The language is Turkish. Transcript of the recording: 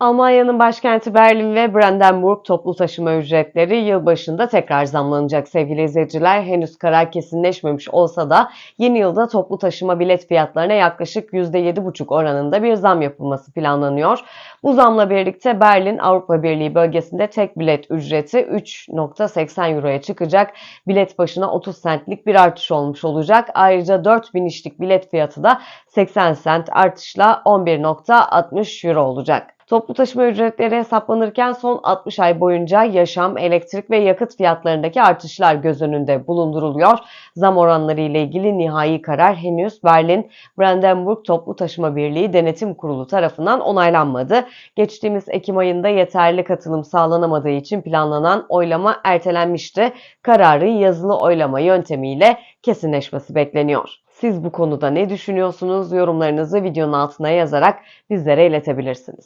Almanya'nın başkenti Berlin ve Brandenburg toplu taşıma ücretleri yılbaşında tekrar zamlanacak sevgili izleyiciler. Henüz karar kesinleşmemiş olsa da yeni yılda toplu taşıma bilet fiyatlarına yaklaşık %7,5 oranında bir zam yapılması planlanıyor. Bu zamla birlikte Berlin Avrupa Birliği bölgesinde tek bilet ücreti 3.80 euroya çıkacak. Bilet başına 30 centlik bir artış olmuş olacak. Ayrıca 4000 işlik bilet fiyatı da 80 cent artışla 11.60 euro olacak. Toplu taşıma ücretleri hesaplanırken son 60 ay boyunca yaşam, elektrik ve yakıt fiyatlarındaki artışlar göz önünde bulunduruluyor. Zam oranları ile ilgili nihai karar henüz Berlin Brandenburg Toplu Taşıma Birliği Denetim Kurulu tarafından onaylanmadı. Geçtiğimiz Ekim ayında yeterli katılım sağlanamadığı için planlanan oylama ertelenmişti. Kararın yazılı oylama yöntemiyle kesinleşmesi bekleniyor. Siz bu konuda ne düşünüyorsunuz? Yorumlarınızı videonun altına yazarak bizlere iletebilirsiniz.